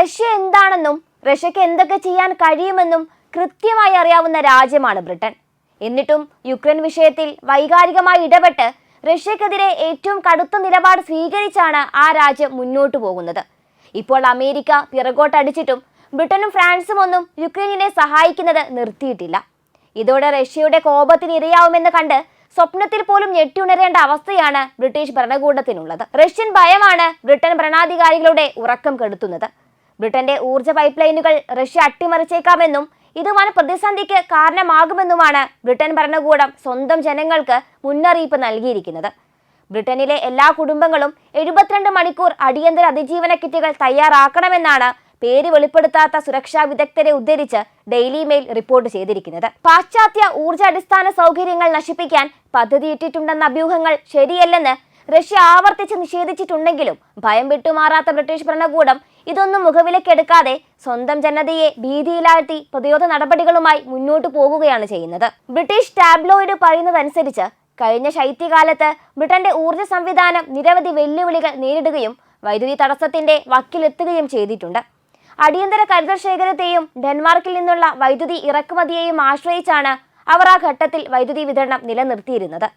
Russia എന്താണെന്നും റഷ്യക്ക് എന്തൊക്കെ ചെയ്യാൻ കഴിയുമെന്നും കൃത്യമായി അറിയാവുന്ന രാജ്യമാണ് ബ്രിട്ടൻ. എന്നിട്ടും യുക്രൈൻ വിഷയത്തിൽ വൈകാരികമായി ഇടപെട്ട് റഷ്യക്കെതിരെ ഏറ്റവും കടുത്ത നിലപാട് സ്വീകരിച്ചാണ് ആ രാജ്യം മുന്നോട്ടു പോകുന്നത്. ഇപ്പോൾ അമേരിക്ക പിറകോട്ടടിച്ചിട്ടും ബ്രിട്ടനും ഫ്രാൻസും ഒന്നും യുക്രൈനിനെ സഹായിക്കുന്നത് നിർത്തിയിട്ടില്ല. ഇതോടെ റഷ്യയുടെ കോപത്തിന് ഇരയാവുമെന്ന് കണ്ട് സ്വപ്നത്തിൽ പോലും ഞെട്ടിയുണരേണ്ട അവസ്ഥയാണ് ബ്രിട്ടീഷ് ഭരണകൂടത്തിനുള്ളത്. റഷ്യൻ ഭയമാണ് ബ്രിട്ടൻ ഭരണാധികാരികളുടെ ഉറക്കം കെടുത്തുന്നത്. ബ്രിട്ടന്റെ ഊർജ പൈപ്പ് ലൈനുകൾ റഷ്യ അട്ടിമറിച്ചേക്കാമെന്നും ഇത് വൻ പ്രതിസന്ധിക്ക് കാരണമാകുമെന്നുമാണ് ബ്രിട്ടൻ ഭരണകൂടം സ്വന്തം ജനങ്ങൾക്ക് മുന്നറിയിപ്പ് നൽകിയിരിക്കുന്നത്. ബ്രിട്ടനിലെ എല്ലാ കുടുംബങ്ങളും എഴുപത്തിരണ്ട് മണിക്കൂർ അടിയന്തര അതിജീവന കിറ്റുകൾ തയ്യാറാക്കണമെന്നാണ് പേര് വെളിപ്പെടുത്താത്ത സുരക്ഷാ വിദഗ്ധരെ ഉദ്ധരിച്ച് ഡെയിലി മെയിൽ റിപ്പോർട്ട് ചെയ്തിരിക്കുന്നത്. പാശ്ചാത്യ ഊർജ അടിസ്ഥാന സൗകര്യങ്ങൾ നശിപ്പിക്കാൻ പദ്ധതിയിട്ടിട്ടുണ്ടെന്ന അഭ്യൂഹങ്ങൾ ശരിയല്ലെന്ന് റഷ്യ ആവർത്തിച്ച് നിഷേധിച്ചിട്ടുണ്ടെങ്കിലും ഭയം വിട്ടുമാറാത്ത ബ്രിട്ടീഷ് ഭരണകൂടം ഇതൊന്നും മുഖവിലക്കെടുക്കാതെ സ്വന്തം ജനതയെ ഭീതിയിലാഴ്ത്തി പ്രതിരോധ നടപടികളുമായി മുന്നോട്ടു പോകുകയാണ് ചെയ്യുന്നത്. ബ്രിട്ടീഷ് ടാബ്ലോയിഡ് പറയുന്നതനുസരിച്ച് കഴിഞ്ഞ ശൈത്യകാലത്ത് ബ്രിട്ടന്റെ ഊർജ സംവിധാനം നിരവധി വെല്ലുവിളികൾ നേരിടുകയും വൈദ്യുതി തടസ്സത്തിന്റെ വക്കിലെത്തുകയും ചെയ്തിട്ടുണ്ട്. അടിയന്തര കരുതൽ ശേഖരത്തെയും ഡെൻമാർക്കിൽ നിന്നുള്ള വൈദ്യുതി ഇറക്കുമതിയെയും ആശ്രയിച്ചാണ് അവർ ആ ഘട്ടത്തിൽ വൈദ്യുതി വിതരണം നിലനിർത്തിയിരുന്നത്.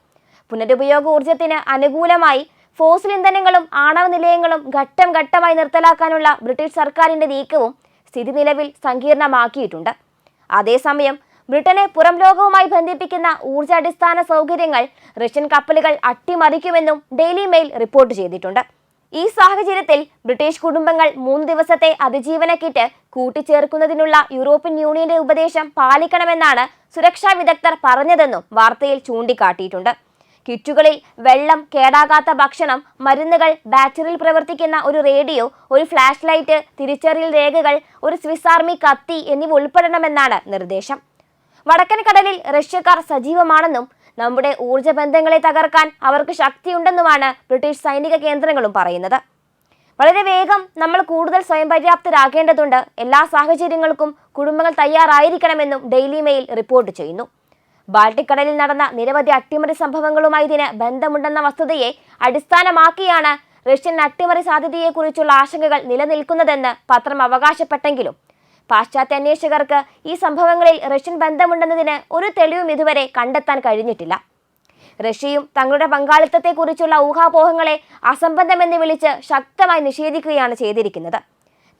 പുനരുപയോഗ ഊർജത്തിന് അനുകൂലമായി ഫോസിൽ ഇന്ധനങ്ങളും ആണവ നിലയങ്ങളും ഘട്ടം ഘട്ടമായി നിർത്തലാക്കാനുള്ള ബ്രിട്ടീഷ് സർക്കാരിന്റെ നീക്കവും സ്ഥിതി നിലവിൽ സങ്കീർണമാക്കിയിട്ടുണ്ട്. അതേസമയം ബ്രിട്ടനെ പുറം ലോകവുമായി ബന്ധിപ്പിക്കുന്ന ഊർജാടിസ്ഥാന സൗകര്യങ്ങൾ റഷ്യൻ കപ്പലുകൾ അട്ടിമറിക്കുമെന്നും ഡെയിലി മെയിൽ റിപ്പോർട്ട് ചെയ്തിട്ടുണ്ട്. ഈ സാഹചര്യത്തിൽ ബ്രിട്ടീഷ് കുടുംബങ്ങൾ മൂന്ന് ദിവസത്തെ അതിജീവന കിറ്റ് കൂട്ടിച്ചേർക്കുന്നതിനുള്ള യൂറോപ്യൻ യൂണിയന്റെ ഉപദേശം പാലിക്കണമെന്നാണ് സുരക്ഷാ വിദഗ്ധർ പറഞ്ഞതെന്നും വാർത്തയിൽ ചൂണ്ടിക്കാട്ടിയിട്ടുണ്ട്. കിറ്റുകളിൽ വെള്ളം കേടാകാത്ത ഭക്ഷണം മരുന്നുകൾ ബാറ്ററിയിൽ പ്രവർത്തിക്കുന്ന ഒരു റേഡിയോ ഒരു ഫ്ലാഷ് ലൈറ്റ് തിരിച്ചറിയൽ രേഖകൾ ഒരു സ്വിസ് ആർമി കത്തി എന്നിവ ഉൾപ്പെടണമെന്നാണ് നിർദ്ദേശം. വടക്കൻ കടലിൽ റഷ്യക്കാർ സജീവമാണെന്നും നമ്മുടെ ഊർജ ബന്ധങ്ങളെ തകർക്കാൻ അവർക്ക് ശക്തിയുണ്ടെന്നുമാണ് ബ്രിട്ടീഷ് സൈനിക കേന്ദ്രങ്ങളും പറയുന്നത്. വളരെ വേഗം നമ്മൾ കൂടുതൽ സ്വയം പര്യാപ്തരാകേണ്ടതുണ്ട്. എല്ലാ സാഹചര്യങ്ങൾക്കും കുടുംബങ്ങൾ തയ്യാറായിരിക്കണമെന്നും ഡെയിലി മെയിൽ റിപ്പോർട്ട് ചെയ്യുന്നു. ബാൾട്ടിക് കടലിൽ നടന്ന നിരവധി അട്ടിമറി സംഭവങ്ങളുമായി ഇതിന് ബന്ധമുണ്ടെന്ന വസ്തുതയെ അടിസ്ഥാനമാക്കിയാണ് റഷ്യൻ അട്ടിമറി സാധ്യതയെക്കുറിച്ചുള്ള ആശങ്കകൾ നിലനിൽക്കുന്നതെന്ന് പത്രം അവകാശപ്പെട്ടെങ്കിലും പാശ്ചാത്യ അന്വേഷകർക്ക് ഈ സംഭവങ്ങളിൽ റഷ്യൻ ബന്ധമുണ്ടെന്നതിന് ഒരു തെളിവും ഇതുവരെ കണ്ടെത്താൻ കഴിഞ്ഞിട്ടില്ല. റഷ്യയും തങ്ങളുടെ പങ്കാളിത്തത്തെക്കുറിച്ചുള്ള ഊഹാപോഹങ്ങളെ അസംബന്ധമെന്ന് വിളിച്ച് ശക്തമായി നിഷേധിക്കുകയാണ് ചെയ്തിരിക്കുന്നത്.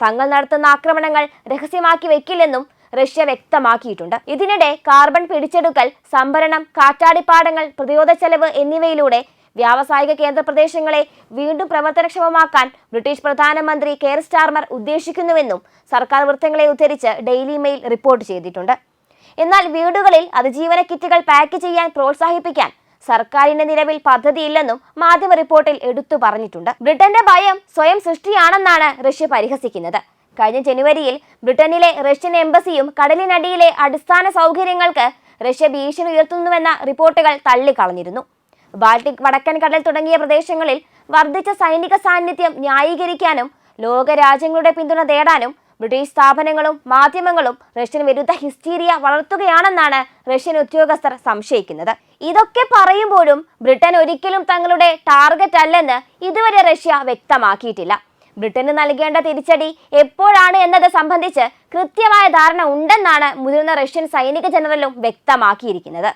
തങ്ങൾ നടത്തുന്ന ആക്രമണങ്ങൾ രഹസ്യമാക്കി വെക്കില്ലെന്നും റഷ്യ വ്യക്തമാക്കിയിട്ടുണ്ട്. ഇതിനിടെ കാർബൺ പിടിച്ചെടുക്കൽ സംഭരണം കാറ്റാടിപ്പാടങ്ങൾ പ്രതിരോധ ചെലവ് എന്നിവയിലൂടെ വ്യാവസായിക കേന്ദ്ര പ്രദേശങ്ങളെ വീണ്ടും പ്രവർത്തനക്ഷമമാക്കാൻ ബ്രിട്ടീഷ് പ്രധാനമന്ത്രി കെയർ സ്റ്റാർമർ ഉദ്ദേശിക്കുന്നുവെന്നും സർക്കാർ വൃത്തങ്ങളെ ഉദ്ധരിച്ച് ഡെയിലി മെയിൽ റിപ്പോർട്ട് ചെയ്തിട്ടുണ്ട്. എന്നാൽ വീടുകളിൽ അതിജീവന കിറ്റുകൾ പാക്ക് ചെയ്യാൻ പ്രോത്സാഹിപ്പിക്കാൻ സർക്കാരിന്റെ നിലവിൽ പദ്ധതിയില്ലെന്നും മാധ്യമ റിപ്പോർട്ടിൽ എടുത്തു പറഞ്ഞിട്ടുണ്ട്. ബ്രിട്ടന്റെ ഭയം സ്വയം സൃഷ്ടിയാണെന്നാണ് റഷ്യ പരിഹസിക്കുന്നത്. കഴിഞ്ഞ ജനുവരിയിൽ ബ്രിട്ടനിലെ റഷ്യൻ എംബസിയും കടലിനടിയിലെ അടിസ്ഥാന സൗകര്യങ്ങൾക്ക് റഷ്യ ഭീഷണി ഉയർത്തുന്നുവെന്ന റിപ്പോർട്ടുകൾ തള്ളിക്കളഞ്ഞിരുന്നു. ബാൾട്ടിക് വടക്കൻ കടൽ തുടങ്ങിയ പ്രദേശങ്ങളിൽ വർദ്ധിച്ച സൈനിക സാന്നിധ്യം ന്യായീകരിക്കാനും ലോകരാജ്യങ്ങളുടെ പിന്തുണ തേടാനും ബ്രിട്ടീഷ് സ്ഥാപനങ്ങളും മാധ്യമങ്ങളും റഷ്യൻ വിരുദ്ധ ഹിസ്റ്റീരിയ വളർത്തുകയാണെന്നാണ് റഷ്യൻ ഉദ്യോഗസ്ഥർ സംശയിക്കുന്നത്. ഇതൊക്കെ പറയുമ്പോഴും ബ്രിട്ടൻ ഒരിക്കലും തങ്ങളുടെ ടാർഗറ്റ് അല്ലെന്ന് ഇതുവരെ റഷ്യ വ്യക്തമാക്കിയിട്ടില്ല. ബ്രിട്ടന് നൽകേണ്ട തിരിച്ചടി എപ്പോഴാണ് എന്നത് സംബന്ധിച്ച് കൃത്യമായ ധാരണ ഉണ്ടെന്നാണ് മുതിർന്ന റഷ്യൻ സൈനിക ജനറലും വ്യക്തമാക്കിയിരിക്കുന്നത്.